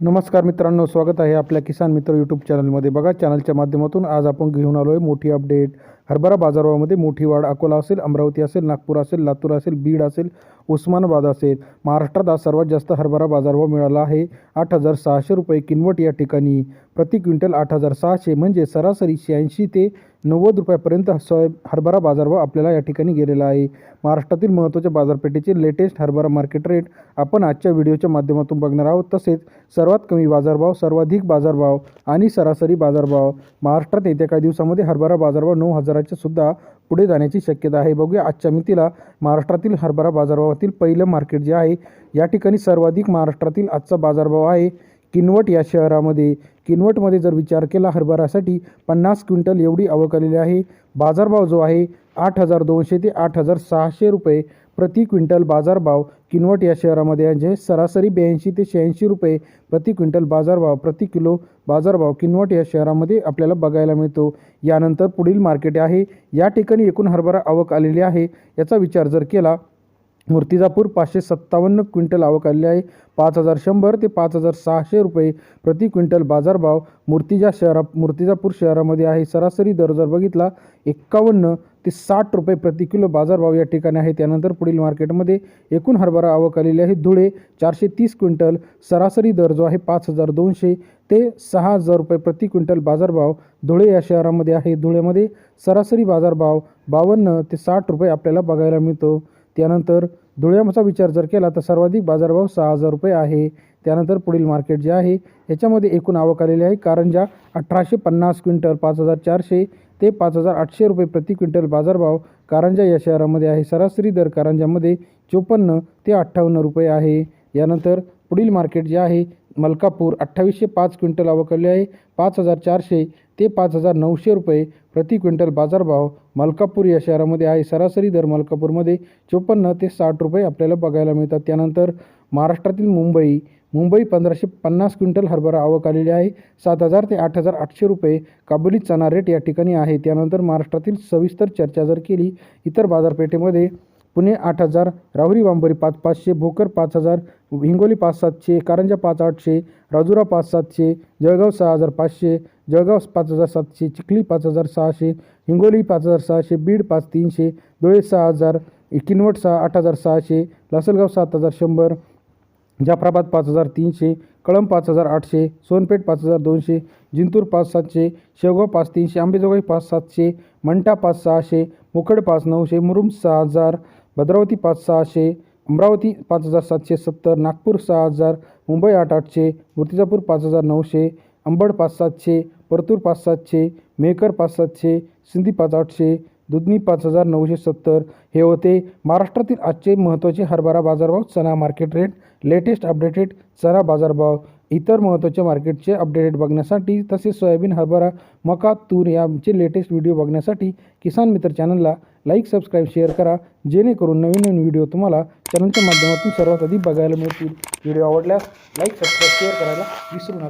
नमस्कार मित्रांनो स्वागत आहे आपल्या किसान मित्र यूट्यूब चॅनलमध्ये बघा चॅनलच्या माध्यमातून आज आपण घेऊन आलो आहे मोठी अपडेट हरभरा बाजारामध्ये मोठी वाढ अकोला असेल अमरावती असेल नागपूर असेल लातूर असेल बीड असेल उस्मानाबाद असेल. महाराष्ट्रात आज सर्वात जास्त हरभरा बाजारभाव मिळाला आहे. आठ हजार सहाशे रुपये किनवट या ठिकाणी. प्रति क्विंटल आठ हजार सहाशे म्हणजे सरासरी शहाऐंशी ते नव्वद रुपयापर्यंत सोय हरभरा बाजारभाव आपल्याला या ठिकाणी गेलेला आहे. महाराष्ट्रातील महत्त्वाच्या बाजारपेठेचे लेटेस्ट हरभरा मार्केट रेट आपण आजच्या व्हिडिओच्या माध्यमातून बघणार आहोत. तसेच सर्वात कमी बाजारभाव सर्वाधिक बाजारभाव आणि सरासरी बाजारभाव. महाराष्ट्रात येत्या काही दिवसामध्ये हरभरा बाजारभाव नऊ हजाराच्या सुद्धा पुढे जाण्याची शक्यता आहे. बघूया आजच्या मितीला महाराष्ट्रातील हरभरा बाजारभावातील पहिलं मार्केट जे आहे या ठिकाणी सर्वाधिक महाराष्ट्रातील आजचा बाजारभाव आहे. किनवट या शहरामध्ये. किनवटमध्ये जर विचार केला हरभरासाठी पन्नास क्विंटल एवढी आवक आलेली आहे. बाजारभाव जो आहे आठ हजार दोनशे ते आठ हजार सहाशे रुपये प्रति क्विंटल बाजारभाव किनवट या शहरामध्ये म्हणजे सरासरी ब्याऐंशी ते शहाऐंशी रुपये प्रति क्विंटल बाजारभाव प्रति किलो बाजारभाव किनवट या शहरामध्ये आपल्याला बघायला मिळतो. यानंतर पुढील मार्केट आहे. या ठिकाणी एकूण हरभरा आवक आलेली आहे. याचा विचार जर केला मूर्तिजापूर पाचशे सत्तावन्न क्विंटल आवक आलेली आहे. पाच हजार शंभर ते पाच हजार सहाशे रुपये प्रति क्विंटल बाजारभाव मूर्तिजा शहरा मूर्तिजापूर शहरामध्ये आहे. सरासरी दर जर बघितला एक्कावन्न ते साठ रुपये प्रति किलो बाजारभाव या ठिकाणी आहे. त्यानंतर पुढील मार्केटमध्ये एकूण हरभरा आवक आलेली आहे. धुळे चारशे तीस क्विंटल सरासरी दर जो आहे पाच हजार दोनशे ते सहा हजार रुपये प्रति क्विंटल बाजारभाव धुळे या शहरामध्ये आहे. धुळेमध्ये सरासरी बाजारभाव बावन्न ते साठ रुपये आपल्याला बघायला मिळतो. त्यानंतर धुळ्याचा विचार जर केला तर सर्वाधिक बाजारभाव सहा हजार रुपये आहे. त्यानंतर पुढील मार्केट जे आहे याच्यामध्ये एकूण आवक आलेली आहे. कारंजा अठराशे पन्नास क्विंटल पाच हजार चारशे ते पाच हजार आठशे रुपये प्रति क्विंटल बाजारभाव कारंजा या शहरामध्ये आहे सरासरी दर कारंजामध्ये चोपन्न ते अठ्ठावन्न रुपये आहे. यानंतर पुढील मार्केट जे आहे मलकापूर अठ्ठावीसशे पाच क्विंटल आवक आली आहे. पाच हजार चारशे ते पाच हजार नऊशे रुपये प्रति क्विंटल बाजारभाव मलकापूर या शहरामध्ये आहे. सरासरी दर मलकापूरमध्ये चोपन्न ते साठ रुपये आपल्याला बघायला मिळतात. त्यानंतर महाराष्ट्रातील मुंबई मुंबई पंधराशे पन्नास क्विंटल हरभरा आवक आलेली आहे. सात हजार ते आठ हजार आठशे रुपये काबुली चना रेट या ठिकाणी आहे. त्यानंतर महाराष्ट्रातील सविस्तर चर्चा जर केली इतर बाजारपेठेमध्ये पुणे आठ हजार राहुरी वांबोरी पाच पाचशे भोकर पाच हजार हिंगोली पाच सातशे कारंजा पाच आठशे राजुरा पाच सातशे जळगाव सहा हजार पाचशे जळगाव पाच हजार सातशे चिखली पाच हजार सहाशे हिंगोली पाच हजार सहाशे बीड पाच तीनशे धुळे सहा हजार किनवट सहा आठ हजार सहाशे लासलगाव सात हजार शंभर जाफराबाद पाच हजार तीनशे कळंब पाच हजार आठशे सोनपेठ पाच हजार दोनशे जिंतूर पाच सातशे शेवगाव पाच तीनशे आंबेजोगाई पाच सातशे मंठा पाच सहाशे मुखड पाच नऊशे मुरुम सहा हजार भद्रावती पाच सहाशे अमरावती पाच हजार सातशे सत्तर नागपूर सहा हजार मुंबई आठ आठशे मूर्तिजापूर पाच हजार नऊशे अंबड पाच सातशे परतूर पाच सातशे मेकर पाच सातशे सिंधी पाच आठशे दुधनी पाच हजार नऊशे सत्तर. हे होते महाराष्ट्रातील आजचे महत्त्वाचे हरभरा बाजारभाव चना मार्केट रेट लेटेस्ट अपडेटेड चना बाजारभाव. इतर महत्त्वाच्या मार्केटचे अपडेटेड बघण्यासाठी तसेच सोयाबीन हरभरा मका तूर यांचे लेटेस्ट व्हिडिओ बघण्यासाठी किसान मित्र चॅनलला लाईक सबस्क्राईब शेअर करा. जेणेकरून नवीन नवीन व्हिडिओ तुम्हाला चॅनलच्या माध्यमातून सर्वात आधी बघायला मिळतील. व्हिडिओ आवडल्यास लाईक सबस्क्राईब शेअर करायला विसरू नका.